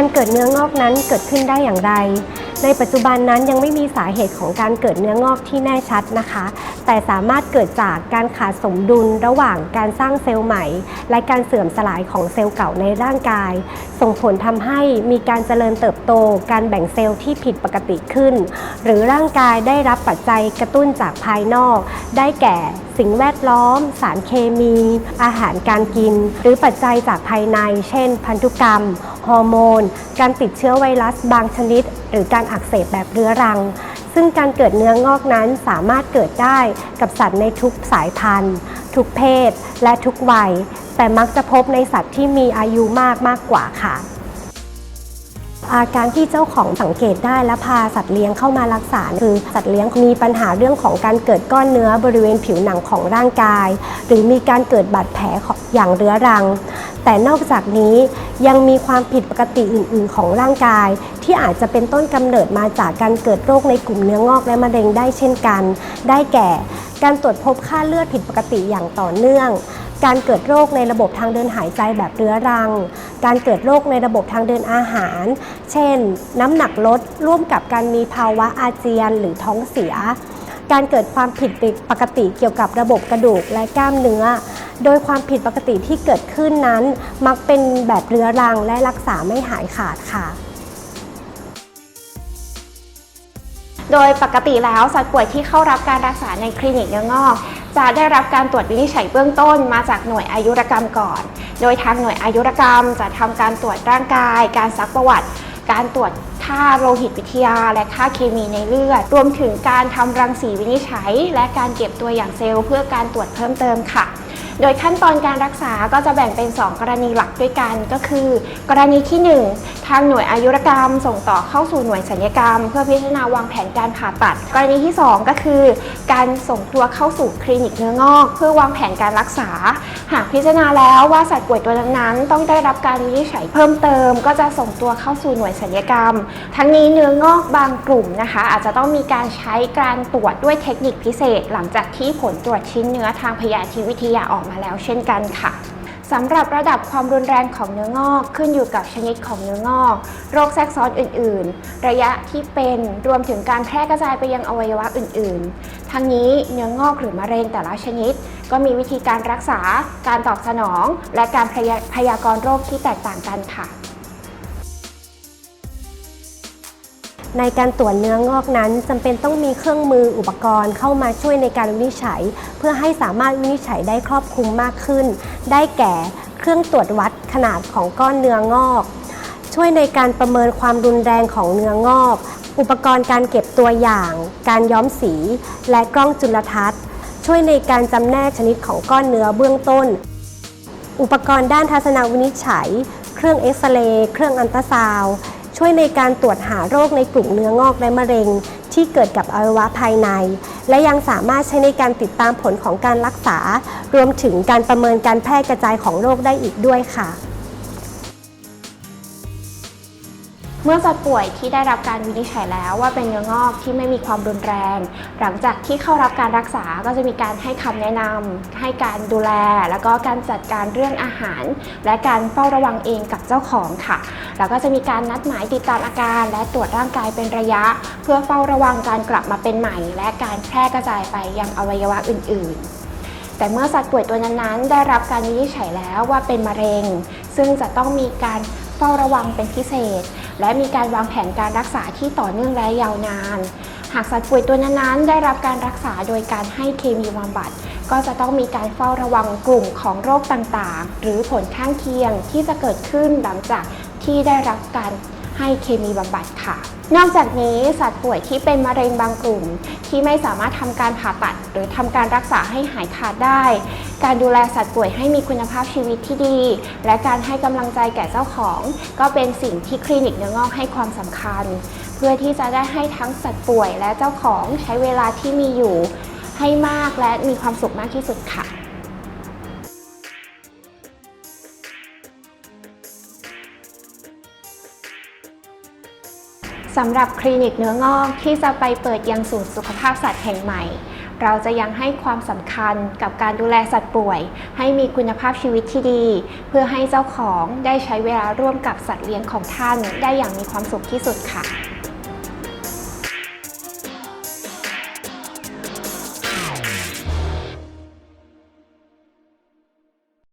การเกิดเนื้องอกนั้นเกิดขึ้นได้อย่างไร ในปัจจุบันนั้นยังไม่มีสาเหตุของการเกิดเนื้องอกที่แน่ชัดนะคะ แต่สามารถเกิดจากการขาดสมดุลระหว่างการสร้างเซลล์ใหม่ และการเสื่อมสลายของเซลล์เก่าในร่างกาย ส่งผลทำให้มีการเจริญเติบโต การแบ่งเซลล์ที่ผิดปกติขึ้น หรือร่างกายได้รับปัจจัยกระตุ้นจากภายนอก ได้แก่ สิ่งแวดล้อม สารเคมี อาหารการกิน หรือปัจจัยจากภายใน เช่น พันธุกรรม ฮอร์โมน การติดเชื้อไวรัสบางชนิด หรือการอักเสบแบบเรื้อรัง ซึ่งการเกิดเนื้องอกนั้นสามารถเกิดได้กับสัตว์ในทุกสายพันธุ์ ทุกเพศ และทุกวัย แต่มักจะพบในสัตว์ที่มีอายุมากมากกว่าค่ะ อาการที่เจ้าของสังเกตได้และพาสัตว์เลี้ยงเข้ามารักษาคือสัตว์เลี้ยงมีปัญหาเรื่องของการเกิดก้อนเนื้อบริเวณผิวหนังของร่างกาย หรือมีการเกิดบาดแผลอย่างเรื้อรัง แต่นอกจากนี้ยังมีความผิดปกติอื่น ๆ ของร่างกาย ที่อาจจะเป็นต้นกำเนิดมาจากการเกิดโรคในกลุ่มเนื้องอกและมะเร็งได้เช่นกัน ได้แก่ การตรวจพบค่าเลือดผิดปกติอย่างต่อเนื่อง การเกิดโรคในระบบทางเดินหายใจแบบเรื้อรัง การเกิดโรคในระบบทางเดินอาหาร เช่น น้ำหนักลดร่วมกับการมีภาวะอาเจียนหรือท้องเสีย การเกิดความผิดปกติเกี่ยวกับระบบกระดูกและกล้ามเนื้อ โดยความผิดปกติที่เกิดขึ้นนั้น มักเป็นแบบเรื้อรังและรักษาไม่หายขาดค่ะโดยปกติแล้วสัตว์ป่วยที่เข้ารับการรักษาในคลินิกเนื้องอก จะได้รับการตรวจวินิจฉัยเบื้องต้นมาจากหน่วยอายุรกรรมก่อน โดยทางหน่วยอายุรกรรมจะทำการตรวจร่างกาย การซักประวัติ การตรวจ ค่าโลหิตวิทยา และค่าเคมีในเลือด รวมถึงการทำรังสีวินิจฉัย และการเก็บตัวอย่างเซลล์เพื่อการตรวจเพิ่มเติมค่ะ โดยขั้นตอนการรักษาก็จะแบ่งเป็น 2 กรณีหลักด้วยกันก็คือ กรณีที่ 1 ทางหน่วยอายุรกรรม ส่งต่อเข้าสู่หน่วยศัลยกรรม เพื่อพิจารณาวางแผนการผ่าตัด กรณีที่ 2 ก็คือ การส่งตัวเข้าสู่คลินิกเนื้องอก เพื่อวางแผนการรักษา หากพิจารณาแล้วว่าสัตว์ป่วยตัวนั้นต้องได้รับการวินิจฉัยเพิ่มเติม ก็จะส่งตัวเข้าสู่หน่วยศัลยกรรมทั้งนี้เนื้องอกบางกลุ่มนะคะ อาจจะต้องมีการใช้การตรวจด้วยเทคนิคพิเศษ หลังจากที่ผลตรวจชิ้นเนื้อทางพยาธิวิทยาออกมาแล้วเช่นกันค่ะสำหรับระดับความรุนแรงของเนื้องอกขึ้นอยู่กับชนิดของเนื้องอก โรคแทรกซ้อนอื่น ๆ ระยะที่เป็นรวมถึงการแพร่กระจายไปยังอวัยวะอื่น ๆ ทั้งนี้เนื้องอกหรือมะเร็งแต่ละชนิด ก็มีวิธีการรักษา การตอบสนอง และการพยาพยากรณ์โรคที่แตกต่างกันค่ะ ในการตรวจเนื้องอกนั้นจำเป็นต้องมีเครื่องมืออุปกรณ์เข้ามาช่วยในการวินิจฉัย เพื่อให้สามารถวินิจฉัยได้ครอบคลุมมากขึ้น ได้แก่เครื่องตรวจวัดขนาดของก้อนเนื้องอก ช่วยในการประเมินความรุนแรงของเนื้องอก อุปกรณ์การเก็บตัวอย่าง การย้อมสี และกล้องจุลทรรศน์ ช่วยในการจำแนกชนิดของก้อนเนื้อเบื้องต้น อุปกรณ์ด้านทัศนวินิจฉัย เครื่องเอ็กซเรย์เครื่องอัลตราซาวด์ ช่วยในการตรวจหาโรคในกลุ่มเนื้องอกและมะเร็ง ที่เกิดกับอวัยวะภายใน และยังสามารถใช้ในการติดตามผลของการรักษา รวมถึงการประเมินการแพร่กระจายของโรคได้อีกด้วยค่ะ มื่อสัตว์ป่วยที่ได้รับการวินิจฉัยแล้วว่าเป็นเนื้องอกที่ไม่มีความรุนแรง หลังจากที่เข้ารับการรักษาก็จะมีการให้คำแนะนำให้การดูแล แล้วก็การจัดการเรื่องอาหาร และการเฝ้าระวังเองกับเจ้าของค่ะ แล้วก็จะมีการนัดหมายติดตามอาการ และตรวจร่างกายเป็นระยะ เพื่อเฝ้าระวังการกลับมาเป็นใหม่ และการแพร่กระจายไปยังอวัยวะอื่น ๆแต่เมื่อสัตว์ป่วยตัวนั้นๆ ได้รับการวินิจฉัยแล้วว่าเป็นมะเร็ง ซึ่งจะต้องมีการเฝ้าระวังเป็นพิเศษ และมีการวางแผนการรักษาที่ต่อเนื่องและยาวนาน หากสัตว์ป่วยตัวนั้นๆ ได้รับการรักษาโดยการให้เคมีบำบัด ก็จะต้องมีการเฝ้าระวังกลุ่มของโรคต่างๆ หรือผลข้างเคียงที่จะเกิดขึ้นหลังจากที่ได้รับการให้เคมีบำบัดค่ะ นอกจากนี้สัตว์ป่วยที่เป็นมะเร็งบางกลุ่ม ที่ไม่สามารถทำการผ่าตัด หรือทำการรักษาให้หายขาดได้ การดูแลสัตว์ป่วยให้มีคุณภาพชีวิตที่ดี และการให้กำลังใจแก่เจ้าของ ก็เป็นสิ่งที่คลินิกเนื้องอกให้ความสำคัญ เพื่อที่จะได้ให้ทั้งสัตว์ป่วยและเจ้าของใช้เวลาที่มีอยู่ ให้มากและมีความสุขมากที่สุดค่ะ สำหรับคลินิกเนื้องอกที่จะไปเปิดยังศูนย์สุขภาพสัตว์แห่งใหม่ เราจะยังให้ความสำคัญกับการดูแลสัตว์ป่วย ให้มีคุณภาพชีวิตที่ดี เพื่อให้เจ้าของได้ใช้เวลาร่วมกับสัตว์เลี้ยงของท่านได้อย่างมีความสุขที่สุดค่ะ